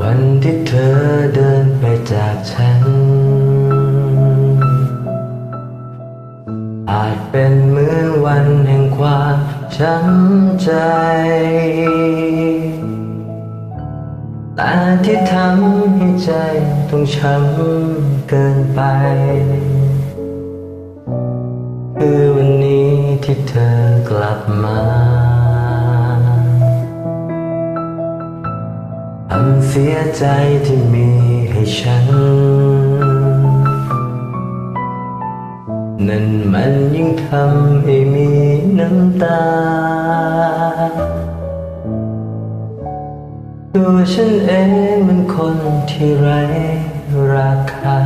วันที่เธอเดินไปจากฉัน อาจเป็นเหมือนวันแห่งความช้ำใจ แต่ที่ทำให้ใจต้องช้ำเกินไป คือวันนี้ที่เธอกลับมา เสียใจที่มีให้ฉัน นั่นมันยิ่งทำให้มีน้ำตา ตัวฉันเองมันคนที่ไร้ราคา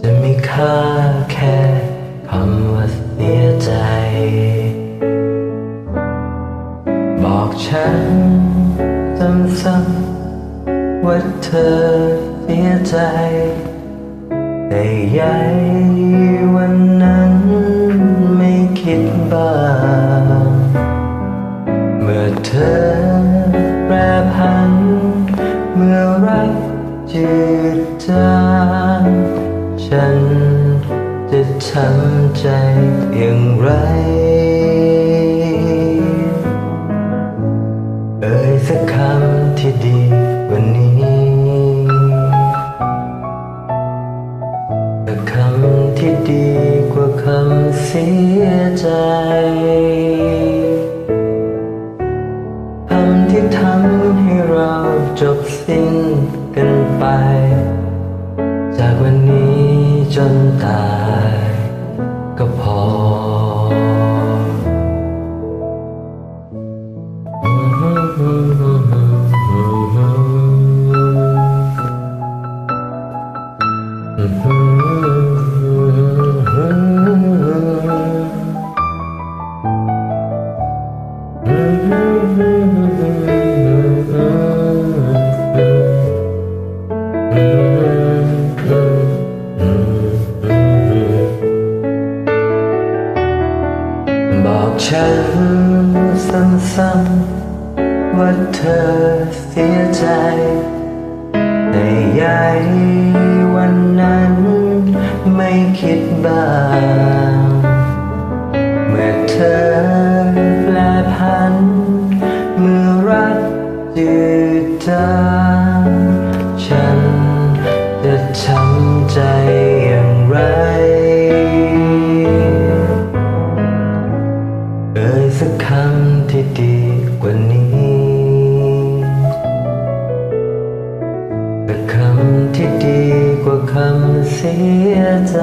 จะมีค่าแค่คำว่าเสียใจ ยใจ แต่ใยวันนั้นไม่คิดบ้าง เมื่อเธอแปรผัน เมื่อรักจืดจางฉันจะช้ำใจอย่างไร ที่ดีกว่าคำเสียใจคำที่ทำให้เราจบสิ้นกันไป จากวันนี้จนตายก็พอ บอกฉันซ้ำๆว่าเธอเสียใจแต่ใยวันนั้นไม่คิดบ้าง เมื่อเธอแปลพัน เมื่อรักจืดจางฉันจะช้ำใจ ดีกว่านี้สักคำที่ดีกว่าคำเสียใจ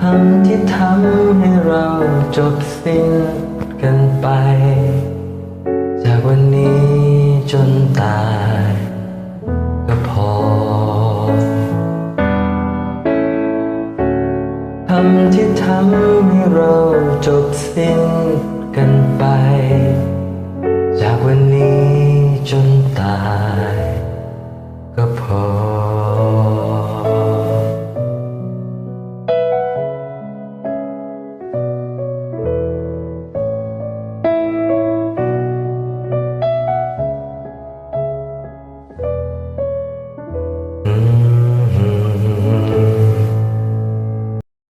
คำที่ทำให้เราจบสิ้นกันไป จากวันนี้จนตายำที่ทำให้เราจบสิ้นกันไป จากวันนี้จนตาย